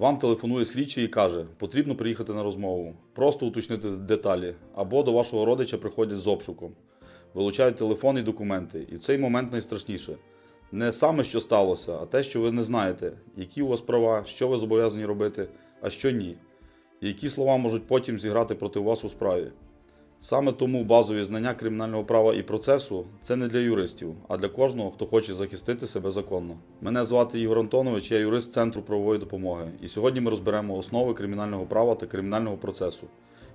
Вам телефонує слідчий і каже, потрібно приїхати на розмову, просто уточнити деталі, або до вашого родича приходять з обшуком, вилучають телефон і документи. І в цей момент найстрашніше. Не саме, що сталося, а те, що ви не знаєте, які у вас права, що ви зобов'язані робити, а що ні. І які слова можуть потім зіграти проти вас у справі. Саме тому базові знання кримінального права і процесу це не для юристів, а для кожного, хто хоче захистити себе законно. Мене звати Ігор Антонович, я юрист Центру правової допомоги. І сьогодні ми розберемо основи кримінального права та кримінального процесу,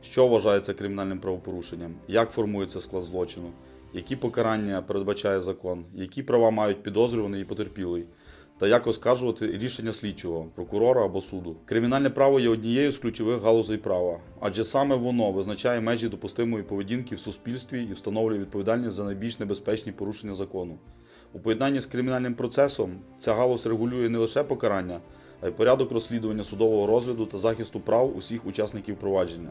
що вважається кримінальним правопорушенням, як формується склад злочину, які покарання передбачає закон, які права мають підозрюваний і потерпілий. Та як оскаржувати рішення слідчого, прокурора або суду. Кримінальне право є однією з ключових галузей права, адже саме воно визначає межі допустимої поведінки в суспільстві і встановлює відповідальність за найбільш небезпечні порушення закону. У поєднанні з кримінальним процесом ця галузь регулює не лише покарання, а й порядок розслідування судового розгляду та захисту прав усіх учасників провадження.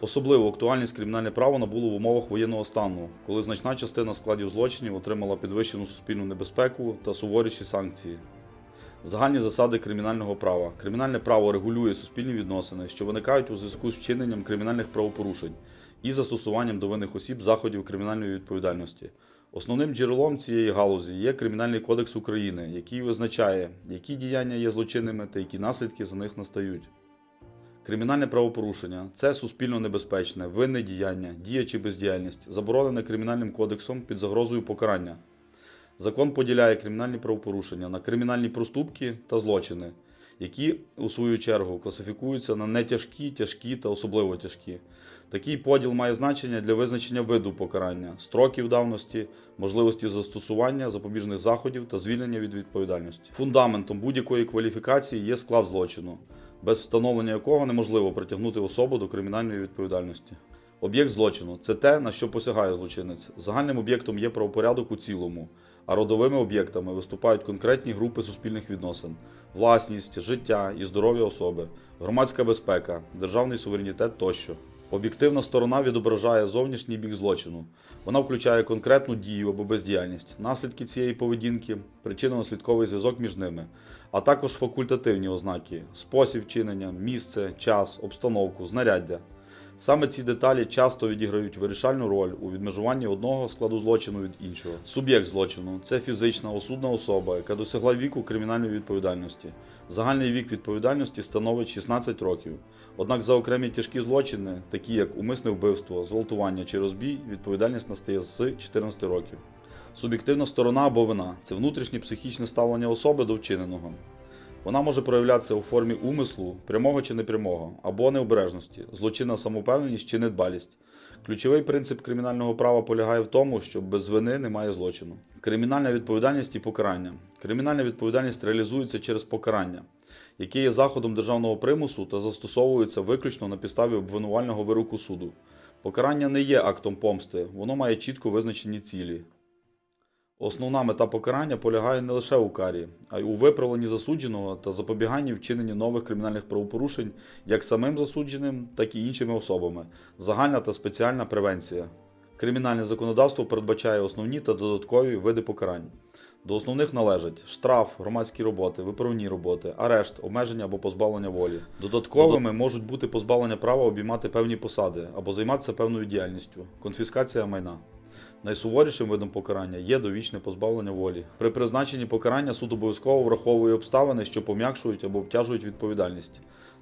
Особливо актуальність кримінальне право набуло в умовах воєнного стану, коли значна частина складів злочинів отримала підвищену суспільну небезпеку та суворіші санкції. Загальні засади кримінального права. Кримінальне право регулює суспільні відносини, що виникають у зв'язку з вчиненням кримінальних правопорушень і застосуванням до винних осіб заходів кримінальної відповідальності. Основним джерелом цієї галузі є Кримінальний кодекс України, який визначає, які діяння є злочинними та які наслідки за них настають. Кримінальне правопорушення це суспільно небезпечне, винне діяння, дія чи бездіяльність, заборонене кримінальним кодексом під загрозою покарання. Закон поділяє кримінальні правопорушення на кримінальні проступки та злочини, які, у свою чергу, класифікуються на нетяжкі, тяжкі та особливо тяжкі. Такий поділ має значення для визначення виду покарання, строків давності, можливості застосування запобіжних заходів та звільнення від відповідальності. Фундаментом будь-якої кваліфікації є склад злочину, без встановлення якого неможливо притягнути особу до кримінальної відповідальності. Об'єкт злочину це те, на що посягає злочинець. Загальним об'єктом є правопорядок у цілому, а родовими об'єктами виступають конкретні групи суспільних відносин: власність, життя і здоров'я особи, громадська безпека, державний суверенітет тощо. Об'єктивна сторона відображає зовнішній бік злочину. Вона включає конкретну дію або бездіяльність, наслідки цієї поведінки, причинно-наслідковий зв'язок між ними, а також факультативні ознаки, спосіб вчинення, місце, час, обстановку, знаряддя. Саме ці деталі часто відіграють вирішальну роль у відмежуванні одного складу злочину від іншого. Суб'єкт злочину це фізична осудна особа, яка досягла віку кримінальної відповідальності. Загальний вік відповідальності становить 16 років. Однак за окремі тяжкі злочини, такі як умисне вбивство, зґвалтування чи розбій, відповідальність настає з 14 років. Суб'єктивна сторона або вина це внутрішнє психічне ставлення особи до вчиненого. Вона може проявлятися у формі умислу, прямого чи непрямого, або необережності, злочинна самопевненість чи недбалість. Ключовий принцип кримінального права полягає в тому, що без вини немає злочину. Кримінальна відповідальність і покарання. Кримінальна відповідальність реалізується через покарання, яке є заходом державного примусу та застосовується виключно на підставі обвинувального вироку суду. Покарання не є актом помсти, воно має чітко визначені цілі. Основна мета покарання полягає не лише у карі, а й у виправленні засудженого та запобіганні вчиненні нових кримінальних правопорушень як самим засудженим, так і іншими особами. Загальна та спеціальна превенція. Кримінальне законодавство передбачає основні та додаткові види покарань. До основних належать штраф, громадські роботи, виправні роботи, арешт, обмеження або позбавлення волі. Додатковими можуть бути позбавлення права обіймати певні посади або займатися певною діяльністю, конфіскація майна. Найсуворішим видом покарання є довічне позбавлення волі. При призначенні покарання суд обов'язково враховує обставини, що пом'якшують або обтяжують відповідальність.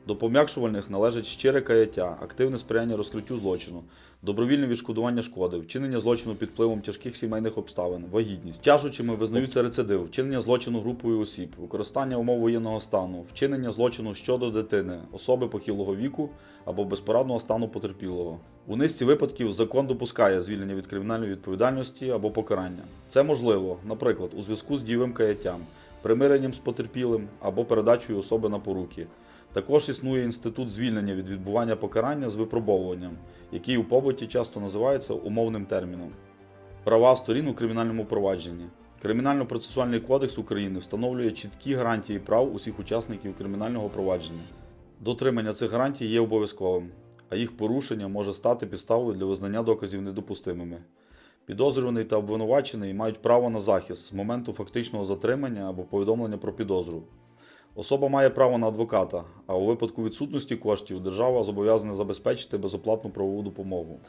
До пом'якшувальних належать щире каяття, активне сприяння розкриттю злочину, добровільне відшкодування шкоди, вчинення злочину під впливом тяжких сімейних обставин, вагітність. Тяжучими визнаються рецидив, вчинення злочину групою осіб, використання умов воєнного стану, вчинення злочину щодо дитини, особи похилого віку або безпорадного стану потерпілого. У низці випадків закон допускає звільнення від кримінальної відповідальності або покарання. Це можливо, наприклад, у зв'язку з дієвим каяттям, примиренням з потерпілим або передачею особи на поруки. Також існує інститут звільнення від відбування покарання з випробовуванням, який у побуті часто називається умовним терміном. Права сторін у кримінальному провадженні. Кримінально-процесуальний кодекс України встановлює чіткі гарантії прав усіх учасників кримінального провадження. Дотримання цих гарантій є обов'язковим, а їх порушення може стати підставою для визнання доказів недопустимими. Підозрюваний та обвинувачений мають право на захист з моменту фактичного затримання або повідомлення про підозру. Особа має право на адвоката, а у випадку відсутності коштів держава зобов'язана забезпечити безоплатну правову допомогу.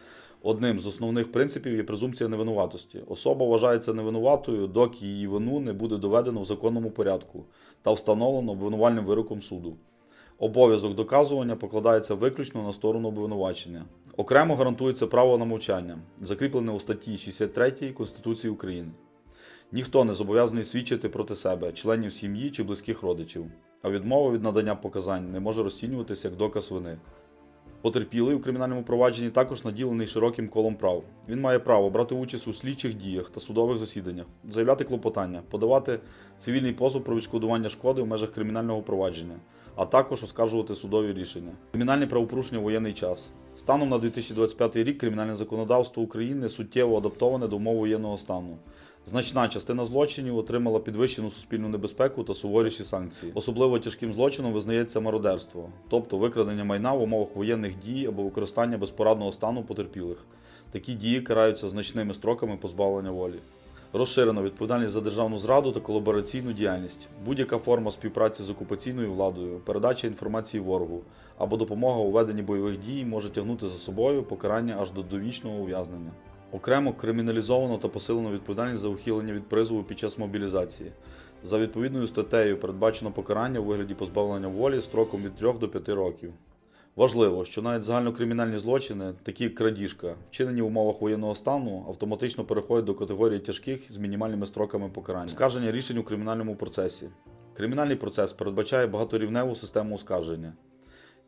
Одним з основних принципів є презумпція невинуватості. Особа вважається невинуватою, доки її вину не буде доведено в законному порядку та встановлено обвинувальним вироком суду. Обов'язок доказування покладається виключно на сторону обвинувачення. Окремо гарантується право на мовчання, закріплене у статті 63 Конституції України. Ніхто не зобов'язаний свідчити проти себе, членів сім'ї чи близьких родичів, а відмова від надання показань не може розцінюватися як доказ вини. Потерпілий у кримінальному провадженні також наділений широким колом прав. Він має право брати участь у слідчих діях та судових засіданнях, заявляти клопотання, подавати цивільний позов про відшкодування шкоди в межах кримінального провадження, а також оскаржувати судові рішення. Кримінальні правопорушення в воєнний час. Станом на 2025 рік кримінальне законодавство України суттєво адаптоване до умов воєнного стану. Значна частина злочинів отримала підвищену суспільну небезпеку та суворіші санкції. Особливо тяжким злочином визнається мародерство, тобто викрадення майна в умовах воєнних дій або використання безпорадного стану потерпілих. Такі дії караються значними строками позбавлення волі. Розширено відповідальність за державну зраду та колабораційну діяльність, будь-яка форма співпраці з окупаційною владою, передача інформації ворогу або допомога у веденні бойових дій може тягнути за собою покарання аж до довічного ув'язнення. Окремо криміналізовано та посилено відповідальність за ухилення від призову під час мобілізації. За відповідною статтею передбачено покарання у вигляді позбавлення волі строком від 3 до 5 років. Важливо, що навіть загальнокримінальні злочини, такі як крадіжка, вчинені в умовах воєнного стану, автоматично переходять до категорії тяжких з мінімальними строками покарання. Скарження рішень у кримінальному процесі. Кримінальний процес передбачає багаторівневу систему оскарження.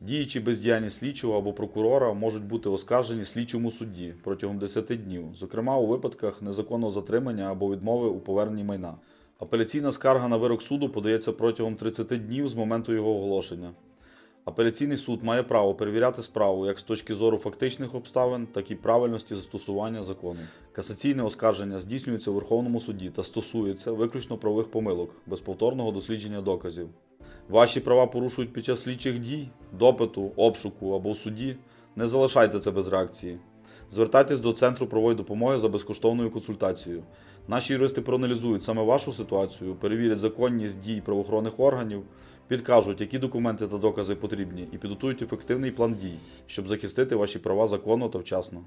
Діючі бездіяльність слідчого або прокурора можуть бути оскаржені слідчому судді протягом 10 днів, зокрема у випадках незаконного затримання або відмови у поверненні майна. Апеляційна скарга на вирок суду подається протягом 30 днів з моменту його оголошення. Апеляційний суд має право перевіряти справу як з точки зору фактичних обставин, так і правильності застосування закону. Касаційне оскарження здійснюється у Верховному суді та стосується виключно правових помилок, без повторного дослідження доказів. Ваші права порушують під час слідчих дій, допиту, обшуку або в суді. Не залишайте це без реакції. Звертайтесь до Центру правової допомоги за безкоштовною консультацією. Наші юристи проаналізують саме вашу ситуацію, перевірять законність дій правоохоронних органів, підкажуть, які документи та докази потрібні, і підготують ефективний план дій, щоб захистити ваші права законно та вчасно.